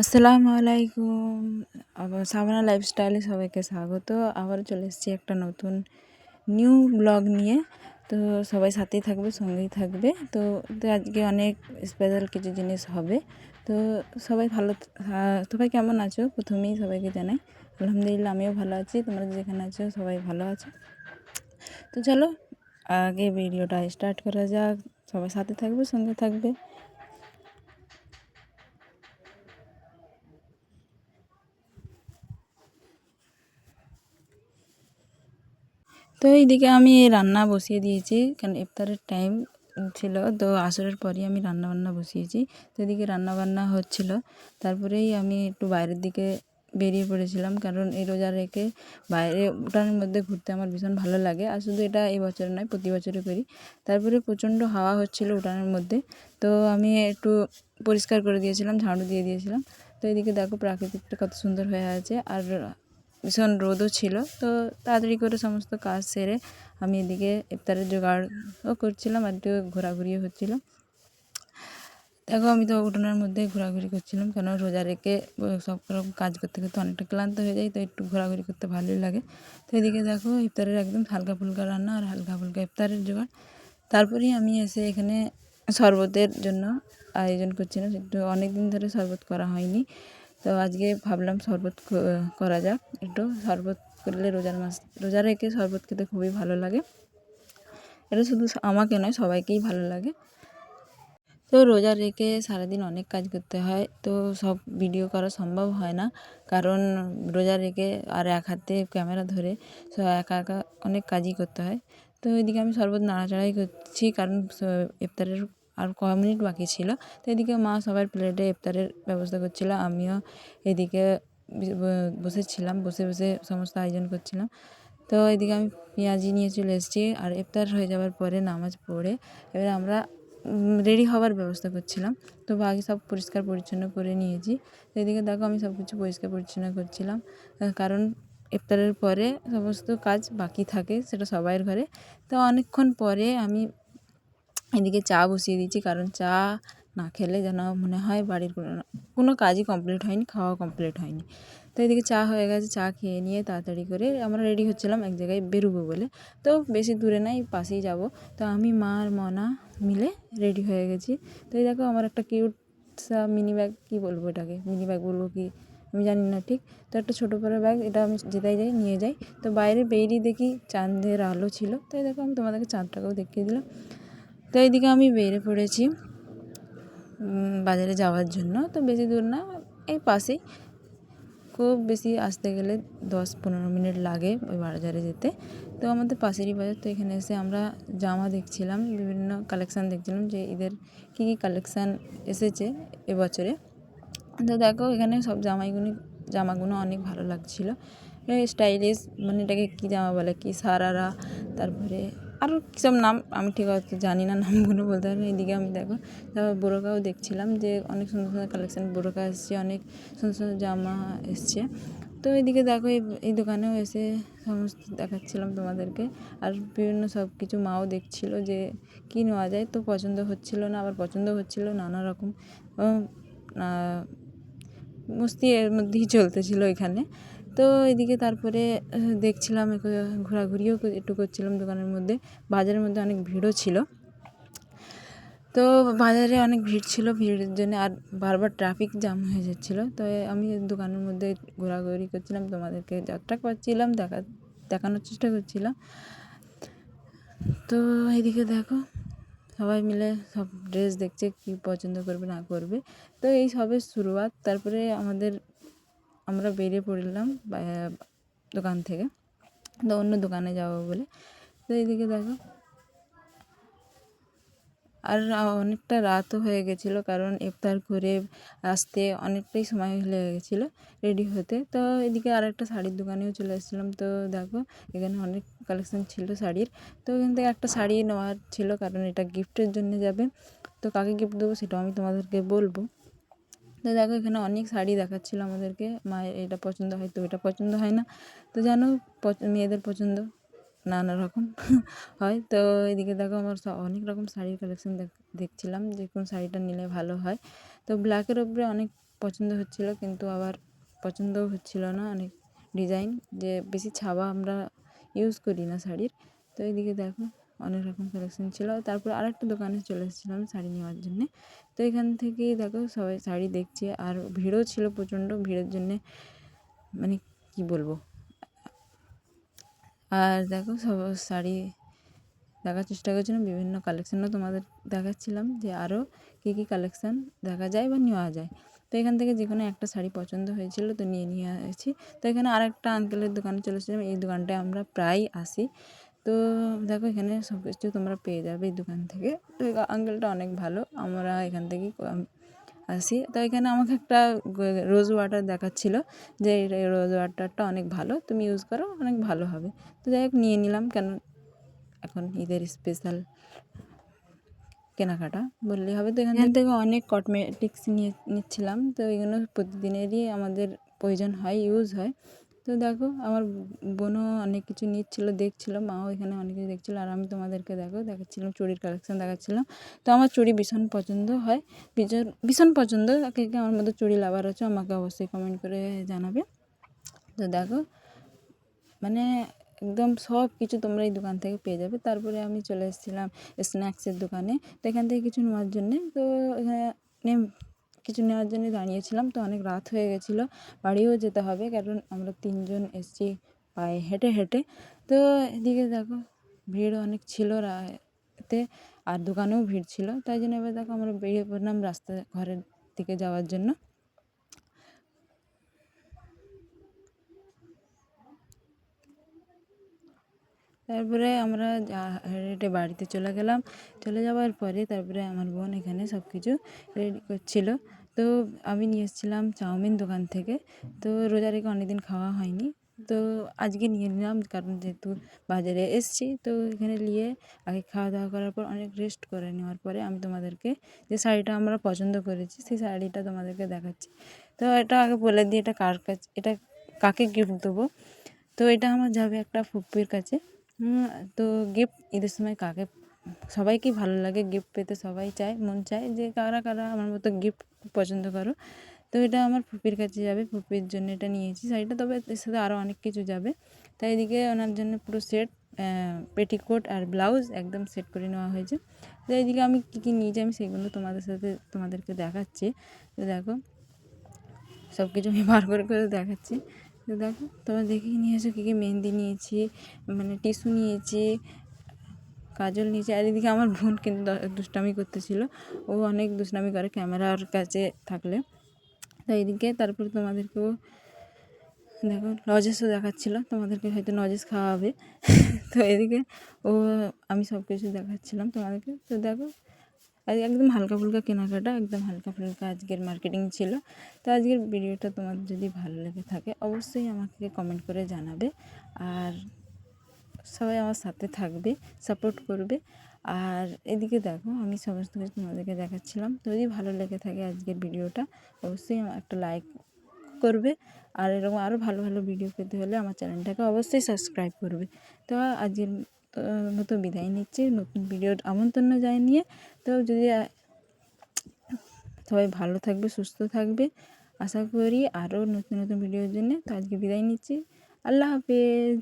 আসসালামু আলাইকুম। আবার সাবানা লাইফস্টাইলে সবাইকে স্বাগত। আবার চলে এসেছি একটা নতুন নিউ ব্লগ নিয়ে। তো সবাই সাথেই থাকবে, সঙ্গেই থাকবে। তো আজকে অনেক স্পেশাল কিছু জিনিস হবে। তো সবাই ভালো সবাই কেমন আছো? প্রথমেই সবাইকে জানাই, আলহামদুলিল্লাহ আমিও ভালো আছি। তোমরা যেখানে আছো সবাই ভালো আছো। তো চলো, আগে ভিডিওটা স্টার্ট করা যাক। সবাই সাথে থাকবে, সঙ্গে থাকবে। তো এইদিকে আমি রান্না বসিয়ে দিয়েছি, কারণ ইফতারের টাইম ছিল, তো আসরের পরই আমি রান্না বান্না বসিয়েছি। তো এদিকে রান্না বান্না হচ্ছিল। তারপরেই আমি একটু বাইরের দিকে বেরিয়ে পড়েছিলাম, কারণ এই রোজা রেখে বাইরে উঠানের মধ্যে ঘুরতে আমার ভীষণ ভালো লাগে। আর শুধু এটা এই বছর নয়, প্রতি বছরই করি। তারপরে প্রচণ্ড হাওয়া হচ্ছিল উঠানের মধ্যে। তো আমি একটু পরিষ্কার করে দিয়েছিলাম, ঝাড়ু দিয়ে দিয়েছিলাম। তো এদিকে দেখো প্রাকৃতিকটা কত সুন্দর হয়ে আছে। আর ভীষণ রোদও ছিল। তো তাড়াতাড়ি করে সমস্ত কাজ সেরে আমি এদিকে ইফতারের জোগাড়ও করছিলাম আর একটু ঘোরাঘুরিও হচ্ছিল। দেখো আমি তো উঠোনের মধ্যে ঘোরাঘুরি করছিলাম, কেন রোজা রেখে সব রকম কাজ করতে করতে অনেকটা ক্লান্ত হয়ে যায় তো একটু ঘোরাঘুরি করতে ভালোই লাগে। তো এদিকে দেখো ইফতারের একদম হালকা ফুলকা রান্না আর হালকা ফুলকা ইফতারের জোগাড়। তারপরেই আমি এসে এখানে শরবতের জন্য আয়োজন করছিলাম, একটু অনেক দিন ধরে শরবত করা হয়নি। তো আজকে ভাবলাম শরবত করা যাক। একটু শরবত করলে রোজার মাস, রোজা রেখে শরবত খেতে খুবই ভালো লাগে। এটা শুধু আমাকে নয়, সবাইকেই ভালো লাগে। তো রোজা রেখে সারাদিন অনেক কাজ করতে হয়। তো সব ভিডিও করা সম্ভব হয় না। কারণ রোজা রেখে আর এক হাতে ক্যামেরা ধরে সব একা একা অনেক কাজই করতে হয়। তো এদিকে আমি শরবত নাড়াচাড়াই করছি কারণ ইফতারের আর ক মিনিট বাকি ছিল। তো এদিকে মা সবার প্লেটে ইফতারের ব্যবস্থা করছিল। আমিও এদিকে বসেছিলাম, বসে বসে সমস্ত আয়োজন করছিলাম। তো এদিকে আমি পেঁয়াজি নিয়ে চলে এসেছি আর ইফতার হয়ে যাওয়ার পরে নামাজ পড়ে এবার আমরা রেডি হওয়ার ব্যবস্থা করছিলাম। তো বাকি সব পরিষ্কার পরিচ্ছন্ন করে নিয়েছি। এদিকে দেখো আমি সব কিছু পরিষ্কার পরিচ্ছন্ন করছিলাম। কারণ ইফতারের পরে সমস্ত কাজ বাকি থাকে, সেটা সবাইয়ের ঘরে। তো অনেকক্ষণ পরে আমি এদিকে চা বসিয়ে দিয়েছি কারণ চা না খেলে যেন মনে হয় বাড়ির কোনো কাজই কমপ্লিট হয়নি, খাওয়া কমপ্লিট হয়নি। তো এদিকে চা হয়ে গেছে, চা খেয়ে নিয়ে তাড়াতাড়ি করে আমরা রেডি হচ্ছিলাম এক জায়গায় বেরোবো বলে। তো বেশি দূরে নাই, পাশেই যাব। তো আমি, মা আর মনা মিলে রেডি হয়ে গেছি। তো এই দেখো আমার একটা কিউট সা মিনি ব্যাগ কী বলব এটাকে? মিনি ব্যাগ বলব কি? আমি জানি না ঠিক। তো একটা ছোটো করে ব্যাগ এটা আমি যেটাই যাই নিয়ে যাই। তো বাইরে বেরিয়ে দেখি চাঁদের আলো ছিল। তো এই দেখো আমি তোমাদেরকে চাঁদটাকেও দেখিয়ে দিলাম। তো এইদিকে আমি বেরিয়ে পড়েছি বাজারে যাওয়ার জন্য। তো বেশি দূর না, এই পাশেই। খুব বেশি আসতে গেলে দশ পনেরো মিনিট লাগে ওই বাজারে যেতে। তো আমাদের পাশেরই বাজার, তো এখানে এসে আমরা জামা দেখছিলাম, বিভিন্ন কালেকশান দেখছিলাম যে ঈদের কী কী কালেকশান এসেছে এবছরে। তো দেখো, এখানে সব জামাইগুলো জামাগুলো অনেক ভালো লাগছিল। স্টাইলিশ মানে এটাকে কী জামা বলে, কি সারারা, তারপরে আরও কীসব নাম, আমি ঠিক হয়তো জানি না নামগুলো বলতে পারি এদিকে আমি দেখো। তারপর বোরকাও দেখছিলাম যে অনেক সুন্দর সুন্দর কালেকশান বোরকা এসছে, অনেক সুন্দর সুন্দর জামা এসছে। তো এদিকে দেখো, এই এই দোকানেও এসে সমস্ত দেখাচ্ছিলাম তোমাদেরকে। আর বিভিন্ন সব কিছু মাও দেখছিল যে কী নেওয়া যায়, তো পছন্দ হচ্ছিল না, আবার পছন্দ হচ্ছিল নানা রকম। মস্তি এর মধ্যেই চলতেছিল এখানে। তো এদিকে তারপরে দেখছিলাম ঘোরাঘুরিও একটু করছিলাম দোকানের মধ্যে। বাজারের মধ্যে অনেক ভিড়ও ছিল। তো বাজারে অনেক ভিড় ছিল, ভিড়ের জন্য আর বারবার ট্রাফিক জ্যাম হয়ে যাচ্ছিল। তো আমি দোকানের মধ্যে ঘোরাঘুরি করছিলাম, তোমাদেরকে যতটা করছিলাম দেখা, দেখানোর চেষ্টা করছিলাম। তো এদিকে দেখো, সবাই মিলে সব ড্রেস দেখছে, কী পছন্দ করবে, না করবে। তো এই সবের শুরুয়াত, তারপরে আমাদের আমরা বেরিয়ে পড়লাম দোকান থেকে, তো অন্য দোকানে যাব বলে। তো এইদিকে দেখো। আর অনেকটা রাতও হয়ে গেছিল, কারণ ইফতার করে আসতে অনেকটাই সময় লেগে গেছিল রেডি হতে। তো এদিকে আর একটা শাড়ির দোকানেও চলে এসেছিলাম। তো দেখো, এখানে অনেক কালেকশন ছিল শাড়ির। তো এখান থেকে একটা শাড়ি নেওয়ার ছিল, কারণ এটা গিফটের জন্য যাবে। তো কাকে গিফট দেবো সেটাও আমি তোমাদেরকে বলব। তো দেখো এখানে অনেক শাড়ি দেখাচ্ছিলো আমাদেরকে। মায়ের এটা পছন্দ হয় তো এটা পছন্দ হয় না। তো জানো মেয়েদের পছন্দ নানা রকম হয়। তো এদিকে দেখো আমার অনেক রকম শাড়ির কালেকশন দেখছিলাম যে কোন শাড়িটা নিলে ভালো হয়। তো ব্ল্যাকের ওপরে অনেক পছন্দ হচ্ছিল কিন্তু আবার পছন্দও হচ্ছিল না অনেক ডিজাইন যে বেশি ছাপা আমরা ইউজ করি না শাড়ির। তো এইদিকে দেখো অনেক রকম কালেকশন ছিল। তারপর আরেকটা দোকানে চলে এসেছিলাম শাড়ি নেওয়ার জন্যে। তো এখান থেকেই দেখো সবাই শাড়ি দেখছে আর ভিড়ও ছিল প্রচণ্ড। ভিড়ের জন্যে মানে কি বলব? আর দেখো সব শাড়ি দেখার চেষ্টা করছিলাম বিভিন্ন কালেকশানও তোমাদের দেখাচ্ছিলাম যে আরও কী কী কালেকশান দেখা যায় বা নেওয়া যায়। তো এখান থেকে যে কোনো একটা শাড়ি পছন্দ হয়েছিল তো নিয়ে নিয়ে এসেছি তো এখানে আরেকটা আঙ্কেলের দোকানে চলে এসেছিলাম। এই দোকানটায় আমরা প্রায়ই আসি। তো দেখো এখানে সব কিছু তোমরা পেয়ে যাবে এই দোকান থেকে। তো আঙ্কেলটা অনেক ভালো আমরা এখান থেকেই আসি। তো এখানে আমাকে একটা রোজ ওয়াটার দেখাচ্ছিল যে এই রোজ ওয়াটারটা অনেক ভালো তুমি ইউজ করো অনেক ভালো হবে। তো যাই হোক নিয়ে নিলাম। কেন এখন ঈদের স্পেশাল কেনাকাটা বললেই হবে। তো এখান থেকে অনেক কসমেটিক্স নিয়ে নিচ্ছিলাম। তো এগুলো প্রতিদিনেরই আমাদের প্রয়োজন হয় ইউজ হয়। তো দেখো, আমার বোনও অনেক কিছু নিচ্ছিলো, দেখছিলো, মাও এখানে অনেক কিছু দেখছিলো, আর আমি তোমাদেরকে দেখো, দেখাচ্ছিলাম, চুড়ির কালেকশন দেখাচ্ছিলাম। তো আমার চুড়ি ভীষণ পছন্দ হয়, ভীষণ ভীষণ পছন্দ কে কে আমার মধ্যে চুড়ি লাভার আছে, আমাকে অবশ্যই কমেন্ট করে জানাবে। তো দেখো মানে একদম সব কিছু তোমরা এই দোকান থেকে পেয়ে যাবে। তারপরে আমি চলে এসেছিলাম স্ন্যাক্সের দোকানে, তো এখান থেকে কিছু নেওয়ার জন্যে, তো এখানে কিছু নেওয়ার জন্য দাঁড়িয়েছিলাম। তো অনেক রাত হয়ে গেছিল। বাড়িও যেতে হবে, কারণ আমরা তিনজন এসেছি পায়ে হেঁটে হেঁটে। তো এদিকে দেখো, ভিড় অনেক ছিল রাতে, আর দোকানেও ভিড় ছিল। তাই জন্য এবার দেখো আমরা বেরিয়ে পড়লাম রাস্তা ঘরের দিকে যাওয়ার জন্য। তারপরে আমরা হেঁটে বাড়িতে চলে গেলাম। চলে যাওয়ার পরে তারপরে আমার বোন এখানে সব কিছু রেডি করছিল। তো আমি নিয়ে এসেছিলাম চাউমিন দোকান থেকে। তো রোজা রেখে অনেকদিন খাওয়া হয়নি। তো আজকে নিয়ে নিলাম কারণ যেহেতু বাজারে এসেছি, তো এখানে নিয়ে আগে খাওয়া দাওয়া করার পর অনেক রেস্ট করে নেওয়ার পরে আমি তোমাদেরকে যে শাড়িটা আমরা পছন্দ করেছি, সেই শাড়িটা তোমাদেরকে দেখাচ্ছি। তো এটা আগে বলে দিই, এটা কার কাছে, এটা কাকে গিফট দেবো? তো এটা আমার যাবে একটা ফুপ্পির কাছে। তো গিফট ঈদের সময় কাকে সবাইকেই ভালো লাগে গিফট পেতে সবাই চায়, মন চায় যে কারা কারা আমার মতো গিফট পছন্দ করো। তো এটা আমার ফুপির কাছে যাবে, ফুপির জন্য এটা নিয়েছি। শাড়িটা তবে এর সাথে আরও অনেক কিছু যাবে। তাই এদিকে ওনার জন্য পুরো সেট পেটিকোট আর ব্লাউজ একদম সেট করে নেওয়া হয়েছে। তো এইদিকে আমি কী কী নিয়েছি আমি সেগুলো তোমাদের সাথে তোমাদেরকে দেখাচ্ছি। তো দেখো সব কিছু আমি বার করে করে দেখাচ্ছি। তো দেখো, তোমরা দেখেই নিয়েছো কী কী মেহেন্দি নিয়েছি মানে টিস্যু নিয়েছি কাজল নিয়েছি আর এদিকে আমার বোন কিন্তু দুষ্টামি করতেছিল। ও অনেক দুষ্টামি করে ক্যামেরার কাছে থাকলে। তো এদিকে তারপরে তোমাদেরকেও দেখো লজেসও দেখাচ্ছিল। তোমাদেরকে হয়তো নজেস খাওয়াবে। তো এদিকে ও, আমি সব কিছু দেখাচ্ছিলাম তোমাদেরকে। তো দেখো একদম হালকা ফুলকা কেনাকাটা, একদম হালকা ফুলকা আজকের মার্কেটিং ছিল। তো আজকের ভিডিওটা তোমার যদি ভালো লেগে থাকে, অবশ্যই আমাকে কমেন্ট করে জানাবে। আর সবাই আমার সাথে থাকবে সাপোর্ট করবে। আর এদিকে দেখো, আমি সমস্ত কিছু তোমাদেরকে দেখাচ্ছিলাম। যদি ভালো লেগে থাকে আজকের ভিডিওটা, অবশ্যই একটা লাইক করবে। আর এরকম আরও ভালো ভালো ভিডিও পেতে হলে আমার চ্যানেলটাকে অবশ্যই সাবস্ক্রাইব করবে। তো আজকের মতো বিদায় নিচ্ছি। নতুন ভিডিওর আমন্ত্রণ জানিয়ে তো যদি সবাই ভালো থাকবে, সুস্থ থাকবে, আশা করি আরও নতুন নতুন ভিডিওর জন্য, তো আজকে বিদায় নিচ্ছি। আল্লাহ হাফেজ।